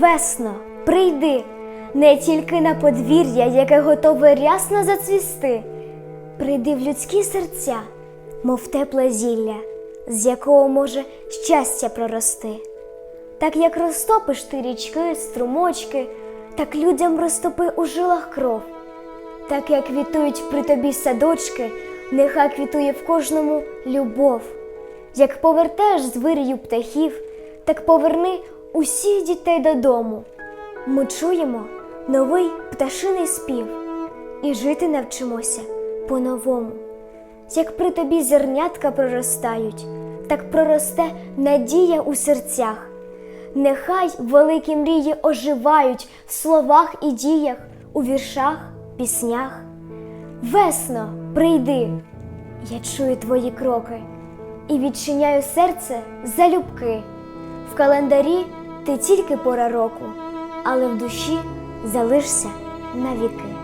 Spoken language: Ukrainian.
Весно, прийди не тільки на подвір'я, яке готове рясно зацвісти. Прийди в людські серця, мов тепле зілля, з якого може щастя прорости. Так як розтопиш ти річки, струмочки, так людям розтопи у жилах кров. Так як квітують при тобі садочки, нехай квітує в кожному любов. Як повертаєш з вирію птахів, так поверни усіх дітей додому. Ми чуємо новий пташиний спів і жити навчимося по-новому. Як при тобі зернятка проростають, так проросте надія у серцях. Нехай великі мрії оживають в словах і діях, у віршах, піснях. Весно, прийди, я чую твої кроки і відчиняю серце залюбки. В календарі ти тільки пора року, але в душі залишся навіки.